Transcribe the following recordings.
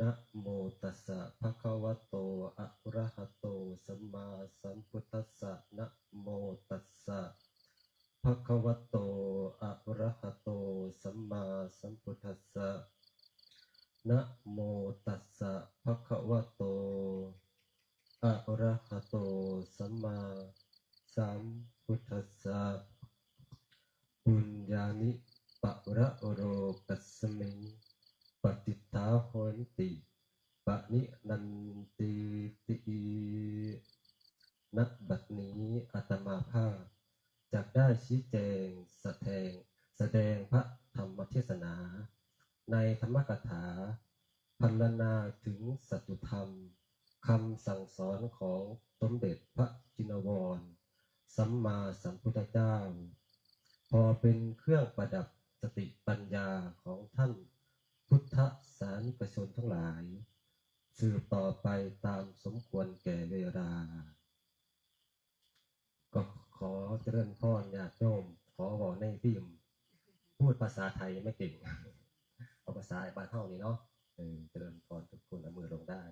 นะโมตัสสะภะคะวะโต อะระหะโต สัมมาสัมพุทธัสสะนะโมตัสสะภะคะวะโต อะระหะโต สัมมาสัมพุทธัสสะนะโมตัสสะภะคะวะโต อะระหะโต สัมมาสัมพุทธัสสะปุญญานิปะระโรกัสสมิง ปฏิทาโหนติปะนินันติตินักบัดนี้อาตมาภาพจะได้ชี้แจงแสดงแสดงพระธรรมเทศนา ในธรรมกถาพันลนาถึงสัตุธรรมคำสั่งสอนของสมเด็จพระจินวร สัมมาสัมพุทธเจ้า พอเป็นเครื่องประดับสติปัญญาของท่าน พุทธสานิกชนทั้งหลาย สืบต่อไปตามสมควรแก่เวลา ก็ขอเจริญพรญาติโยม ขอบอกในฟิล์มพูดภาษา ไม่เก่งเอาภาษาบ้านเฮานี่เนาะเออเจริญพรทุกคนเอามือลงได้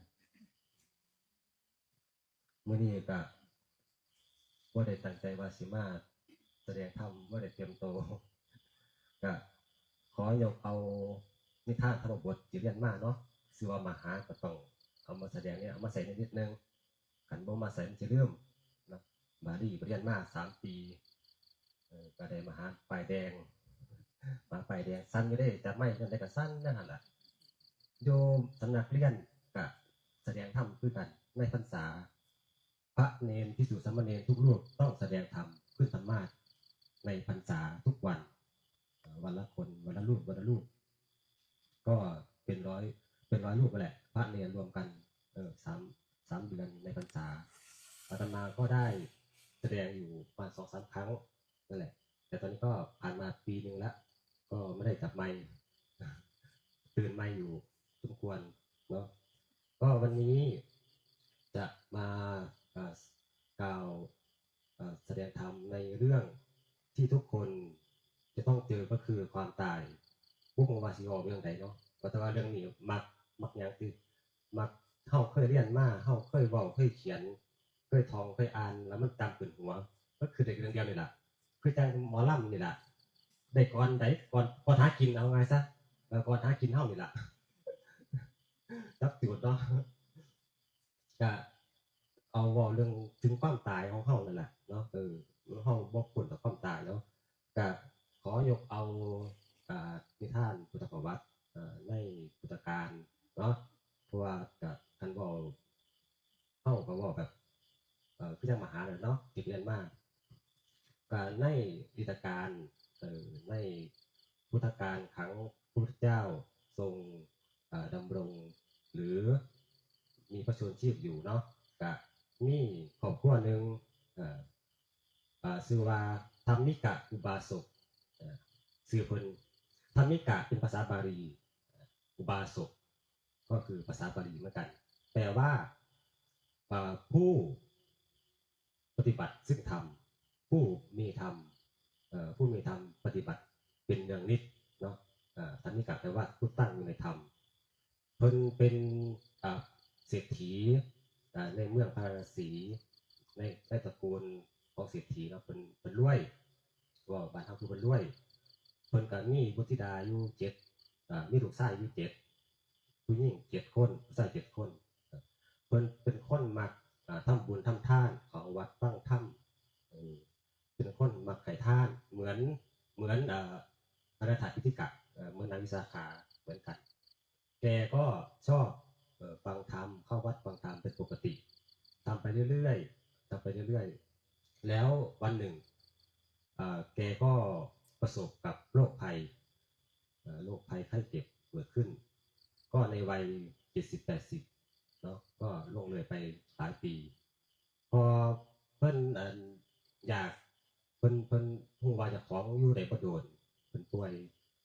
เมื่อนี้ก็ว่าได้ตั้งใจว่าสิมาแสดงธรรมว่าได้เตรียมโตวก็ขอยกเอานิทานธรรมบทจิเรียนมาเนาะชื่อว่ามหาก็ต้องเอามาแสดงเนี่ยเอามาใส่นิดนึงขันบ่มาใส่มันจะเริ่มนะบาลีเรียนมาสามปีก็ได้มหาปลายแดง มาไปลายสั้นไม่ได้แต่ไม่กันได้ก็สั้นนั่นแหละโยมสำนักเรียนก็แสดงธรรมคือกันในพรรษา พระเนนพิสุสามเณรทุกรูปต้องแสดงธรรมขึ้นธรรมาสในพรรษาทุกวัน วันละคนวันละรูปวันละรูปก็เป็นร้อยเป็นร้อยรูปไปแหละ พระเนรรวมกันเออสามสามเดือนในพรรษาอาตมาก็ได้แสดงอยู่ประมาณสองสามครั้งนั่นแหละ แต่ตอนนี้ก็ผ่านมาปีหนึ่งแล้ว ก็ไม่ได้จับไมค์ตื่นไมค์อยู่สมควรเนาะก็วันนี้จะมากล่าวแสดงธรรมในเรื่องที่ทุกคนจะต้องเจอก็คือความตายพวกมวาสิออกเรื่องใดเนาะก็แต่ว่าเรื่องนี้มักมักอย่างคือมักเฮาเคยเรียนมาเฮาเคยว้าเคยเขียน เคยท่องเคยอ่านแล้วมันจำขึ้นหัว ก็คือเด็กเรื่องเดียวนี่แหละคือจังหมอลำนี่แหละ ได้ก่อนได้ก่อนก่อนหากินเอาไงซะก่อนหากินเฮานี่แหละจับจุดเนาะก็เอาว่าเรื่องถึงความตายของเฮานั่นแหละเนาะเออเฮาบ่พ้นต่อความตายเนาะก็ขอยกเอาอ่านิทานพุทธประวัติในพุทธการเนาะเพราะว่ากับท่านบอกเข้าก็บอกแบบเอ่อคือจังมหาเลยเนาะติดเรียนมากก็ในพุทธการ ในพุทธการครั้งพระพุทธเจ้าทรงอ่าดำรงหรือมีพระชนชีพอยู่เนาะก็มีครอบครัวหนึ่งอ่าอ่าชื่อว่าธรรมิกะอุบาสกอ่าชื่อพนธรรมิกะเป็นภาษาบาลีอุบาสกก็คือภาษาบาลีเหมือนกัน แปลว่าผู้ปฏิบัติซึ่งธรรมผู้มีธรรม ผู้มีธรรมปฏิบัติเป็นเนืองนิดเนาะอ่าธรรมิกะแปลว่าผู้ตั้งอยู่ในธรรมเพิ่นเป็นเศรษฐีในเมืองพาราสีในในตระกูลของเศรษฐีเนาะเป็นเป็นรวยว่าบ้านเฮาคือเป็นรวยเพิ่นก็มีบุตรธิดาอยู่เจ็ดมีลูกชายอยู่เจ็ดผู้หญิงเจ็ดคนผู้ชายเจ็ดคนเพิ่นเป็นคนมักทำบุญทำทานของวัดฟังถ้ำ เป็นคนมักไข่ท่านเหมือนเหมือนอ่าอนาถาพิธิกะเอ่อเหมือนนางวิสาขาเหมือนกันแกก็ชอบฟังธรรมเข้าวัดฟังธรรมเป็นปกติทำไปเรื่อยๆทำไปเรื่อยๆ แล้ววันหนึ่งแกก็ประสบกับโรคภัยโรคภัยไข้เจ็บเกิดขึ้น ก็ในวัยเจ็ดสิบแปดสิบเนาะก็ล่วงเลยไปหลายปี พอเพิ่อนอยาก เพิ่นเพิ่นหูว่าจะของอยู่ในประโดนเพิ่นป่วย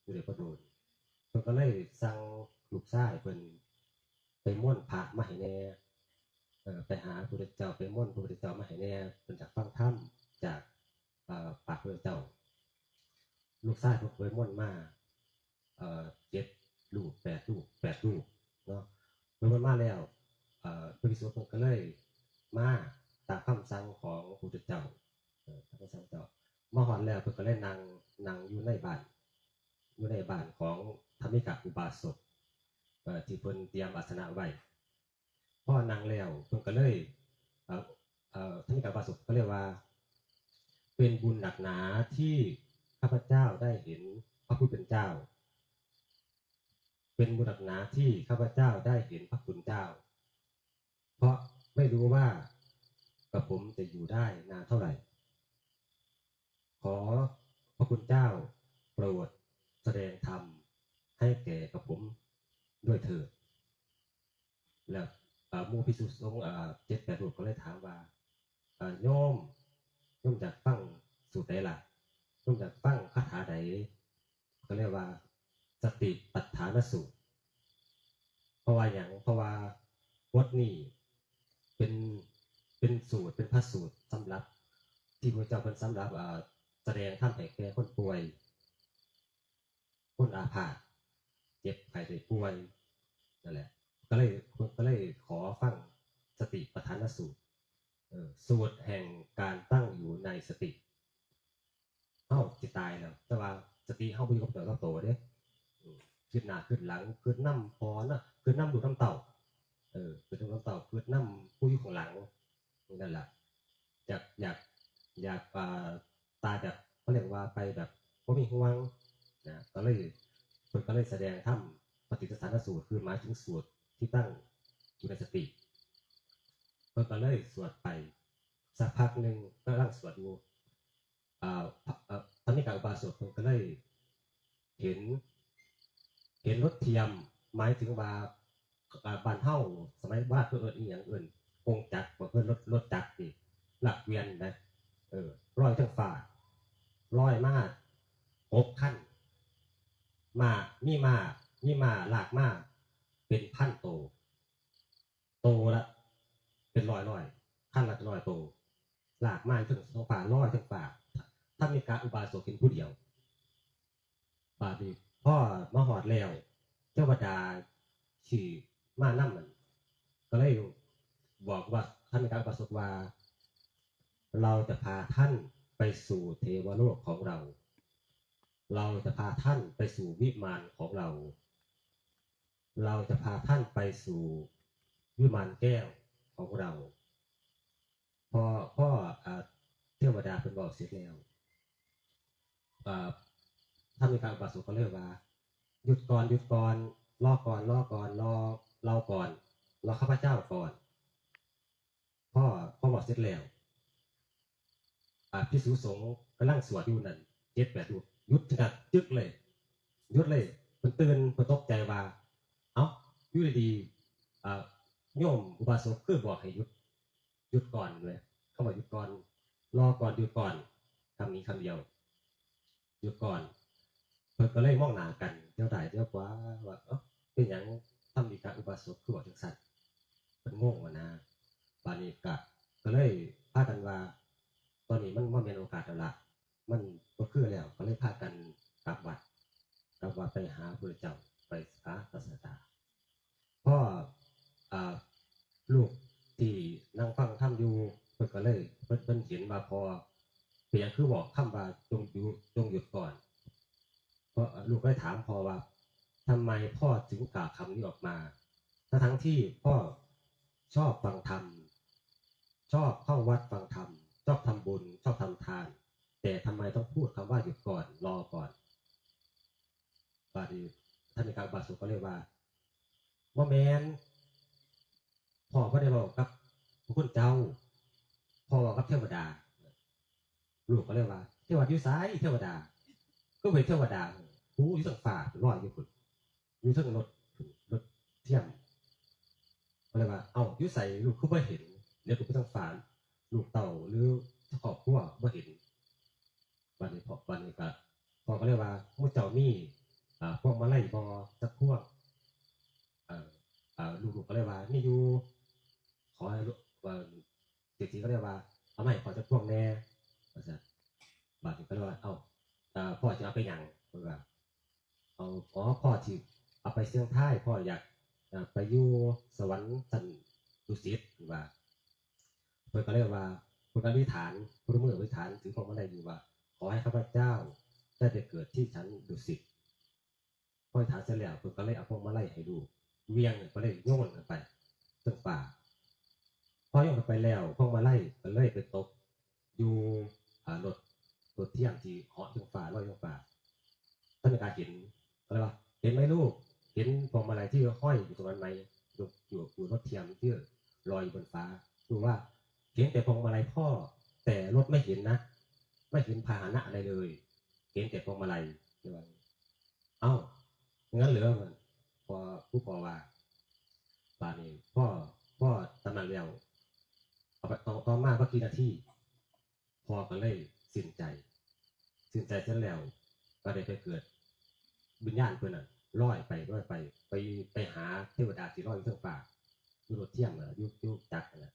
อยู่ในประโดนเพิ่นก็เลยสั่งลูกชายเพิ่นไปม่วนพระมาให้แหน่เอ่อไปหาพระพุทธเจ้าไปม่วนพระพุทธเจ้ามาให้แน่เพิ่นจากฟังธรรมจากปากพระพุทธเจ้า ลูกชายเพิ่นไปม่วนมาเจ็ดลูกแปดลูกแปดลูกเนาะมาแล้วพระภิกษุเพิ่นก็เลยมาตามคำสั่งของพระพุทธเจ้า เอ่ามคำสั่งเจ้ามาฮอดแล้วเพิ่นก็เลยนั่งนั่งอยู่ในบ้านอยู่ในบ้านของธรรมิกะอุบาสกที่เพิ่นเตรียมอาสนะไว้พอนั่งแล้วเพิ่นก็เลยธรรมิกะอุบาสกก็เรียกว่า เป็นบุญหนักหนาที่ข้าพเจ้าได้เห็นพระผู้เป็นเจ้า เป็นบุญหนักหนาที่ข้าพเจ้าได้เห็นพระคุณเจ้า เพราะไม่รู้ว่ากับผมจะอยู่ได้นานเท่าไหร่ ขอพระคุณเจ้าโปรดแสดงธรรมให้แก่กับผมด้วยเถิดแล้วมูพิสุสงฆ์เจ็ดแปดรูปก็เลยถามว่าย่อโยมโยมจากฟังสูตรใดล่ะโยมจากฟังคาถาใดก็เรียกว่า สติปัฏฐานสูตร เพราะว่าอย่างเพราะว่าวัดนี้เป็นเป็นสูตรเป็นพระสูตรสำหรับที่พระเจ้าเป็นสำหรับอ่า แสดงท่ามแห่แก่คนป่วย คนอาพาธเจ็บไข้ได้ป่วยนั่นแหละ ก็เลยก็เลยขอฟังสติปัฏฐานสูตรเอ่อสูตรแห่งการตั้งอยู่ในสติเอ้าจิตตายแล้วแต่ว่าสติเข้าไปอยู่กับตัวกับโตเด้ขึ้นหน้าขึ้นหลังขึ้นน้ำพอนะขึ้นน้ำดูน้ำเต่าเออขึ้นน้ำเต่าขึ้นน้ำผู้อยู่ของหลังนั่นแหละอยากอยากอยาก ตายแบบเขาเรียกว่าไปแบบว่ามีห่วงนะก็เลยเพิ่นก็เลยแสดงถ้ำปฏิสถานสูตรคือหมายถึงสูตรที่ตั้งอยู่ในสติเพิ่นก็เลยสวดไปสักพักหนึ่งก็ร่างสวดอยู่อ่าพระเอ่อท่านนิกายอุบาสกเพิ่นก็เลยเห็น เห็นรถเทียมหมายถึงว่าบ้านเฮาสมัยบ้านเพิ่นเอิ้นอีหยังอิ้นกงจักรเพิ่นรถรถจักรนี่หลักเวียนนะเออร้อยทั้งฝ่า ร้อยมาหกขั้นมามีมามีมาหลากมาเป็นพันโต โตละ เป็นร้อยร้อยขั้นละร้อยโต หลากม้ถึงสองฝ่าร้อยถึงฝ่าถ้ามีการอุบาสกเป็นผู้เดียวบาดีพ่อมาหอดแล้ว เจ้าวดาชื่มานั่มมัน ก็เลยบอกว่าท่านมีการอุบาสกว่า เราจะพาท่าน ไปสู่เทวโลกของเรา เราจะพาท่านไปสู่วิมานของเรา เราจะพาท่านไปสู่วิมานแก้วของเรา พอพ่ออเทวดาเป็นบอกเสร็จแล้วอ่าถ้ามีการอุบาสกก็เรียกว่าหยุดก่อนหยุดก่อนรอก่อนรอก่อนรอเราก่อนรอข้าพเจ้าก่อนพ่อพ่อบอกเสร็จแล้ว พิสุสงฆ์กำลังสวดอยู่นั่นเจ็ดแปดูยุดถึงกับจึกเลยยุดเลยเพิ่นตื่นเพิ่นตกใจว่า เอ้าอยู่ดีๆอ่าโยมอุบาสกคือบอกให้ยุดหยุดก่อนเลยเขาบอกหยุดก่อน รอก่อนหยุดก่อนคำนี้คำเดียวหยุดก่อนเพิ่นก็เลยมองหน้ากันเดี๋ยวได้เดี๋ยวกว่าว่าเอ้าเป็นหยังทำดีการอุบาสกคือบอกจังซั่นเพิ่นงงว่านะบานิก็ก็เลยพากันว่า ตอนนี้มันบ่แม่นโอกาสแล้วล่ะมันบ่คือแล้วก็เลยพากันกลับวัดกลับวัดไปหาพระเจ้าไปหาศาสดาพ่ออลูกที่นั่งฟังธรรมอยู่เพิ่นก็เลยเพิ่นเพิ่นเห็นว่าพอเปียงคือบอกคำว่าจงอยู่จงหยุดก่อนเพราะลูกก็เลยถามพ่อว่าทำไมพ่อถึงกล่าวคำนี้ออกมาทั้งทั้งที่พ่อชอบฟังธรรมชอบเข้าวัดฟังธรรม ชอบทำบุญชอบทำทาน แต่ทำไมต้องพูดคำว่าหยุดก่อนรอก่อนบาดีท่านในการบาสุก็เรียกว่าว่าแมนพ่อก็ได้บอกกับพระคุณเจ้าพ่อบอกกับเทวดาลูกก็เรียกว่า เทวดาอยู่ซ้ายเทวดา ก็เป็นเทวดาหูอยู่ทางฝ่าลอยอยู่คุณอยู่ทางรถรถเทียมก็เลยว่า เอ้าอยู่ใส่ลูกคือไม่เห็นเดี๋ยวลูกไปทางฝ่า ลูกเต่าหรือครอบครัวไม่เห็นวันนี้พอวันนี้ก็พอก็เรียกว่ามู่เจ้ามีอ่าพวกมาไล่บอสักพวกเอ่ออ่าลูกๆก็เรียกว่านี่อยู่ขอให้ลูกว่าจริงๆก็เรียกว่าเอาไม่ขอจะพวกแน่ว่าซะบาดนี้ก็เรียกว่าเอ้าอ่อพ่อจะเอาไปหยังเพื่อเอาอ๋อพ่อที่เอาไปเสี่ยงท้ายพ่ออยากไปอยู่สวรรค์สันดุสิตหรือว่า พิ่นก็เรียกว่าเพิ่นก็อธิษฐานพระมืออธิษฐานถือพวงมาลัยอยู่ว่า ขอให้ข้าพเจ้าได้ไปเกิดที่ชั้นดุสิตพออธิษฐานเสร็จแล้วพิ่นก็เลยเอาพวงมาไลัยให้ดูเวียงก็เลยโยนกันไปตึงป่าพอโยนกันไปแล้วพวงมาไลัยก็เลยไปตกอยู่รถรถเที่ยงที่เหาะถึงฟ้าลอยลงฟ้าท่านกาเห็นอะไรวะเห็นไหมลูกเห็นพวงมาลัยที่ห้อยอยู่ตรงนั้นไหมอยู่อยู่อยู่รถเทียมที่ลอยอยู่บนฟ้าดูว่า เห็นแต่พวงมาลัยพ่อ แต่รถไม่เห็นนะ ไม่เห็นพาหนะอะไรเลย เห็นแต่พวงมาลัยเดี๋ยวว่าเอ้างั้นเหรอมันพอผู้พอว่าป่านนี้พ่อพ่อตำนานแล้วเอาไปต่อต่อมาเมื่อกี้นาทีพ่อก็เลยสิ้นใจ สิ้นใจเสร็จแล้วก็ได้ไปเกิดวิญญาณเพื่อนน่ะลอยไปลอยไป ไปไปหาเทวดาที่ลอยอยู่เทั้งป่าอยู่รถเที่ยงน่ะอยุยุจักรน่ะ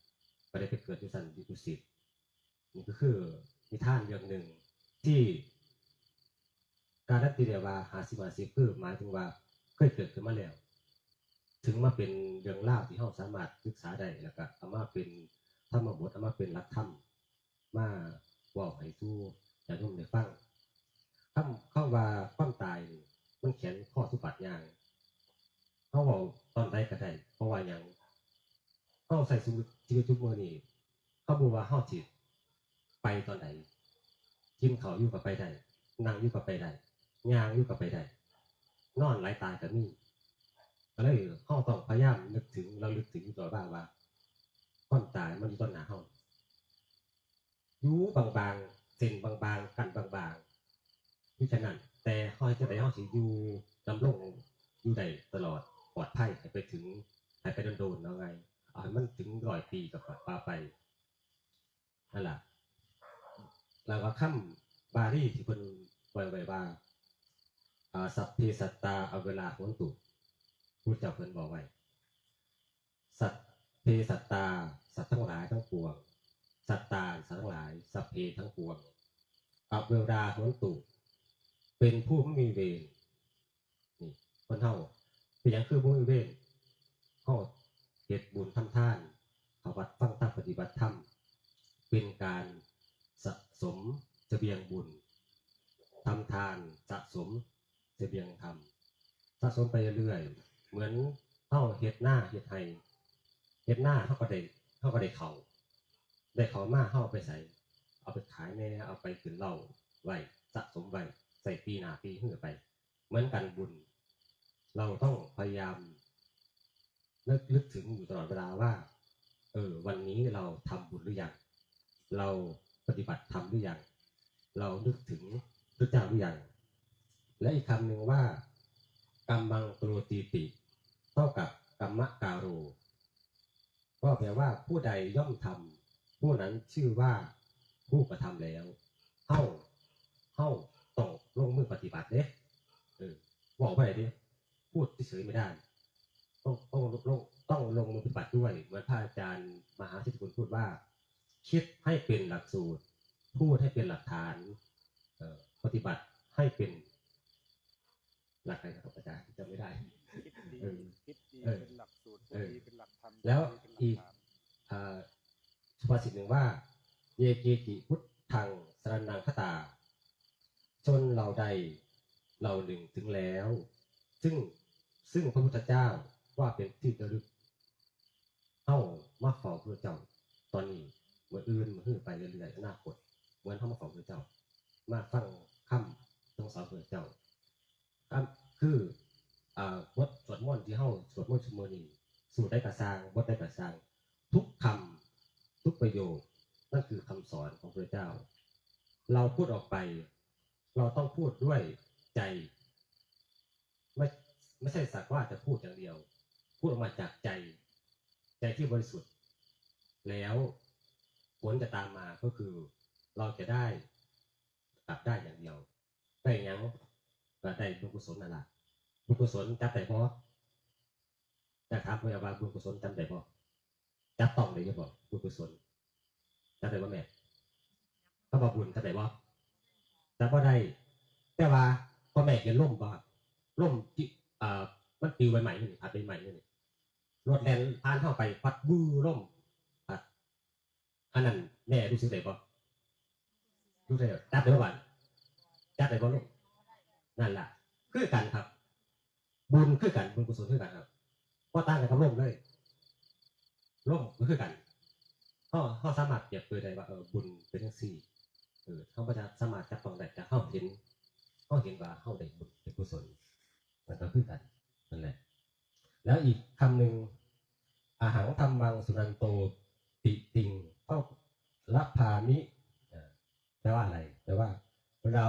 ก็ได้ไปเกิดอยู่สันดิบุสิตนี่ก็คือนิทานเรื่องหนึ่งที่การนับตีเรียว่าหาสิมาสิคือหมายถึงว่าเคยเกิดขึ้นมาแล้ว ถึงมาเป็นเรื่องเล่าที่เราสามารถศึกษาได้แล้วก็เอามาเป็นธรรมบทเอามาเป็นหลักธรรมมาเว่าให้สู้อย่านุ่มในฟังคำเข้าว่าความตายมันเขียนข้อสุบัติอย่างเขาบอกตอนใดก็ได้เพราะว่าอย่าง เขาใส่ชีวิตชีวิตทุกมือนี่เขาบอกว่าเฮาจิตไปตอนไหนกินเขาอยู่กับไปได้นั่งอยู่กับไปได้ยางอยู่กับไปได้นอนไหลายตายกับมีก็เลยเฮาต้องพยายามนึกถึงเราลึกถึงตัวบ้างว่าความตายมันอยู่ตอนหนาเฮาอยู่บางๆเส้นบางๆ กันบางๆที่ฉะนั้น แต่ห้อยจะได้ห้องสิอยู่ดำรงอยู่ได้ตลอดปลอดภัยไปถึงไปโดนๆเอาไง เอาให้มันถึงร้อยปีกับปาไปนั่นแหละแล้วก็คำบาลีที่เพิ่นปล่อยไว้ว่าสัพเพสัตตาเอาเวลาโหนตุพูดเจ้าเพิ่นบอกไว้ สัตเพสัตตา สัตว์ทั้งหลายทั้งปวง สัตตาสัตว์ทั้งหลาย สัพเพทั้งปวงเอาเวลาโหนตุเป็นผู้มีเวรนี่คนเฮาเป็นอย่างคือผู้มีเวรเฮา เหตุบุญทำท่านเขาวัดฟังธรรมปฏิบัติธรรมเป็นการสะสมเสบียงบุญทำทานสะสมเสบียงธรรมสะสมไปเรื่อยเหมือนเฮาเฮ็ดหน้าเฮ็ดไห้เฮ็ดหน้าเฮาก็ได้เฮาก็ได้เขาได้เขามาเฮาเอาไปใส่ เอาไปขายแน่เอาไปขึ้นเหล้าไว้สะสมไว้ใส่ปีหน้าปีหื้อไป เหมือนกันบุญ เราต้องพยายาม นึกนึกถึงอยู่ตลอดเวลาว่า เออ วันนี้เราทำบุญหรือยังเราปฏิบัติธรรมหรือยังเรานึกถึงพระเจ้าหรือยังและอีกคำหนึ่งว่ากรรมังโรตีติเท่ากับกรรมการโรก็แปลว่าผู้ใดย่อมทำผู้นั้นชื่อว่าผู้กระทำแล้วเฮ้าเฮ้าต้องลงมือปฏิบัติเด้เออบอกไปดิพูดเฉยไม่ได้ ต้องต้องลงต้องลงมือปฏิบัติด้วยเหมือนพระอาจารย์มหาสิทธิคุณพูดว่า คิดให้เป็นหลักสูตร พูดให้เป็นหลักฐานเอ่อปฏิบัติให้เป็นหลักอะไรนะครับอาจารย์จำไม่ได้คิดดีเออคิดดีเออเป็นหลักสูตรเออพูดดีเป็นหลักธรรมแล้วพูดอีดีกเป็นหลักฐานอ่าสุภาษิตหนึ่งว่า เยเกกิพุทธังสรนังคตาชนเราใดเราหนึ่งถึงแล้ว ซึ่งซึ่งพระพุทธเจ้า ว่าเป็นที่ระลึกเข้ามาเฝ้าพระเจ้า ตอนนี้เมื่ออื่นมือหื้อไปเรื่อยๆอนาคตเหมือนเข้ามาเฝ้าพระเจ้า มาฟังคำต้องสอนพระเจ้าคำคืออ่าบทสวดมนต์ที่เฮาสวดมนต์ชั่วโมนีสูตรได้กระสร้างบทได้กระสร้างทุกคำทุกประโยคนั่นคือคำสอนของพระเจ้า เราพูดออกไป เราต้องพูดด้วยใจ ไม่ไม่ใช่สักว่าจะพูดอย่างเดียว พูดออกมาจากใจ ใจที่บริสุทธิ์ แล้วผลจะตามมาก็คือเราจะได้กลับได้อย่างเดียวได้หยังก็ได้บุญกุศลนั่นแหละบุญกุศลจับได้พอนะครับเมื่อว่าบุญกุศลจำได้พอจับต้องเลยจะบอกบุญกุศลจำได้ว่าแม่เขาบอกบุญจำได้บ่จำว่าได้แต่ว่าพ่อแม่เห็นล่มบ่ล่มที่อ่ามันปิวใบใหม่นี่อาจเป็นใหม่นี่ รถแล่นผ่านเข้าไปปัดบูร่มปัดอันนั้นแม่รู้สึกได้บ่รู้ได้จับได้บ่จับได้บ่ลูกนั่นแหละคือกันครับ บุญคือกันบุญกุศลคือกันครับก็ต่างกันกับร่มเลยร่มก็คือกันขาเขาสามารถเปรียบเปรยได้ว่าเออบุญเป็นจังซี่เออเขาจะสามารถจับต้องได้จะเข้าเห็นเข้าเห็นว่าเข้าได้บุญเป็นกุศลมันก็คือกัน แล้วอีกคำหนึ่งอาหารธรรมังสุนันโตติติงเท่าละพามิแปลว่าอะไรแปลว่า เรา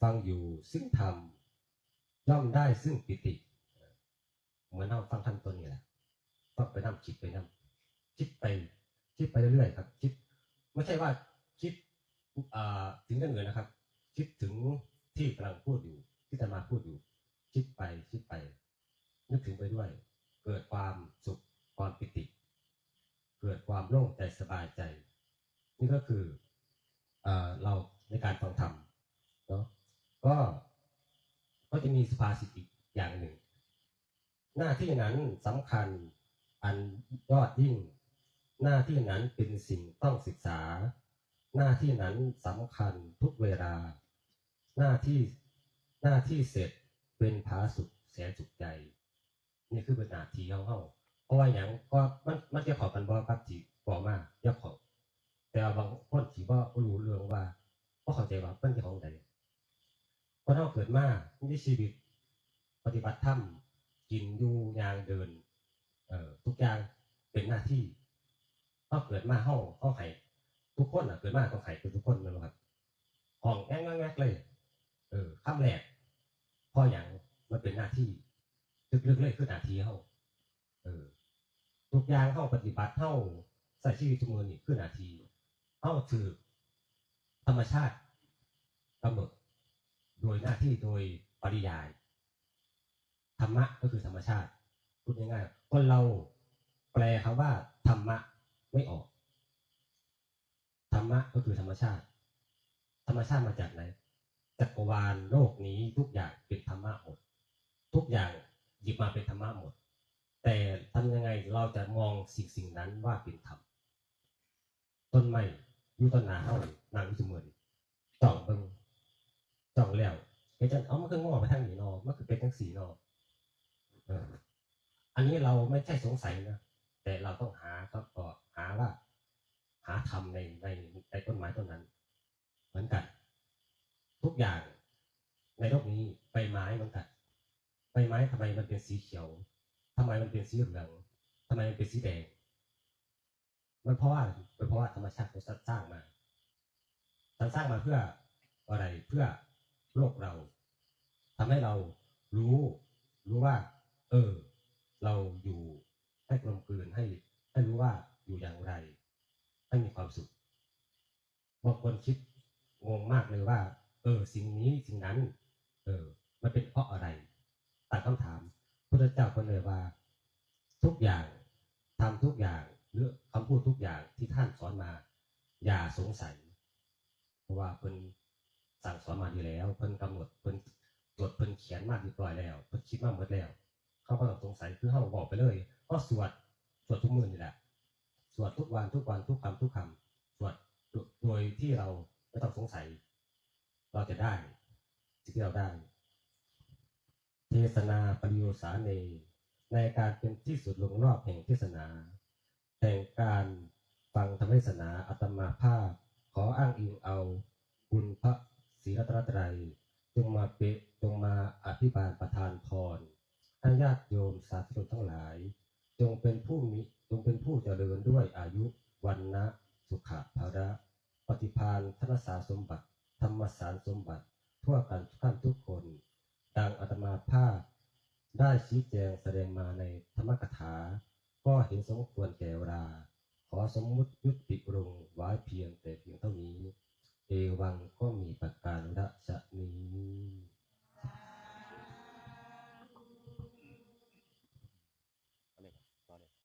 ฟังอยู่ซึ่งธรรมย่อมได้ซึ่งปิติเหมือนเราฟังธรรมตัวนี้แหละฟังไปนั่งคิดไปนั่งคิดไปคิดไปเรื่อยๆครับ คิด ไม่ใช่ว่าคิดอ่าถึงเรื่องเงินนะครับ คิดถึงที่กำลังพูดอยู่ ที่จะมาพูดอยู่ คิดไปคิดไป นึกถึงไปด้วย เกิดความสุขความปิติ เกิดความ โล่งใจสบายใจ นี่ก็คือเอเราในการฟังธรรมเนาะก็ก็จะมีสภาษิตอีกอย่างหนึ่ง หน้าที่นั้นสำคัญอันยอดยิ่ง หน้าที่นั้นเป็นสิ่งต้องศึกษา หน้าที่นั้นสำคัญทุกเวลา หน้าที่หน้าที่เสร็จเป็นผาสุขแสนสุขใจ นี่คือเป็นหน้าที่ของเขาเพราะว่าอย่างก็มันมันจะขอกันบ่ครับที่ บอกมาเจ้าของ แต่ว่าบางคนที่ว่ารู้เรื่องว่าก็เข้าใจว่าเป็นเจ้าของใดคนเราเกิดมามีชีวิต ปฏิบัติธรรมกินอยู่ยางเดินเอ่อทุกอย่างเป็นหน้าที่เขาเกิดมาห้องห้องไห้ทุกคนอะเกิดมาต้องไห้คือทุกคนนั่นแหละครับห้องแง่งแง่เลย เออข้ามแรกพ่ออย่างมันเป็นหน้าที่ลึกๆเลยคือหน้าที่เขาเออทุกอย่างเข้าปฏิบัติเข้า ใส่ชีวิตทุกมือนี่คือหน้าทีเข้าถือธรรมชาติกำหนดโดยหน้าที่โดยปริยาย ธรรมะก็คือธรรมชาติพูดง่ายๆคนเราแปลคำว่า ธรรมะไม่ออก ธรรมะก็คือธรรมชาติ ธรรมชาติมาจากไหนจักรวาลโลกนี้ทุกอย่างเป็นธรรมะหมด ทุกอย่างหยิบมาเป็นธรรมะหมด แต่ทำยังไงเราจะมองสิ่งสิ่งนั้นว่าเป็นธรรม ต้นไม้อยู่ต้นนาเท่านี้นางวิสมือนจ่องเบิงจ่องแล้วเฮ้จันเอามันคืองอไปทางนี้เนอมันคือเป็นทั้งสีนออันนี้เราไม่ใช่สงสัยนะแต่เราต้องหาครับก็หาว่า หาธรรมในในในต้นไม้ต้นนั้น เหมือนกัน ทุกอย่างในโลกนี้ใบไม้เหมือนกันใบไม้ทำไมมันเป็นสีเขียวทำไมมันเป็นสีเหลืองทำไมมันเป็นสีแดง มันเพราะว่าเป็นเพราะว่าธรรมชาติเขาสร้างมาสร้างมาเพื่ออะไรเพื่อโลกเราทำให้เรารู้ รู้ว่า เออ เราอยู่ให้กลมกลืนให้ให้รู้ว่าอยู่อย่างไร ให้มีความสุขบางคนคิดงงมากเลยว่า เออ สิ่งนี้สิ่งนั้น เออ มันเป็นเพราะอะไรตั้งคำถามพระเจ้าก็เลยว่า ทุกอย่างทำทุกอย่าง หรือคำพูดทุกอย่างที่ท่านสอนมา อย่าสงสัย เพราะว่าเพิ่นสั่งสอนมาดีแล้วเพิ่นกำหนดเพิ่นจเพิ่นเขียนมาเรียบร้อยแล้วเพิ่นคิดมาหมดแล้ว เขาก็ต้องสงสัยคือเขาบอกไปเลยก็สวดสวดทุกมือนี่แหละสวดทุกวันทุกวันทุกคำทุกคำสวดโดยที่เราไม่ต้องสงสัย เราจะได้สิ่งที่เราได้ เทศนาปริโยสาเนในการเป็นที่สุดลงรอบแห่งเทศนา แห่งการฟังธรรมเทศนาอัตมาภาพ ขออ้างอิงเอาคุณพระศรีรัตนตรัยจงมาเปะจงมาอภิบาลประทานพรให้ญาติโยมสาธุชนทั้งหลาย จงเป็นผู้มีจงเป็นผู้เจริญด้วยอายุวันนะสุขภาระปฏิพานธนสารสมบัติ ธรรมสารสมบัติ ทั่วกันทุกท่านทุกคนดังอาตมาภาพ ได้ชี้แจงแสดงมาในธรรมกถา ก็เห็นสมควรแก่เวลา ขอสมมุติยุติลงไว้เพียงแต่เพียงเท่านี้ เอวังก็มีประการละชะนี้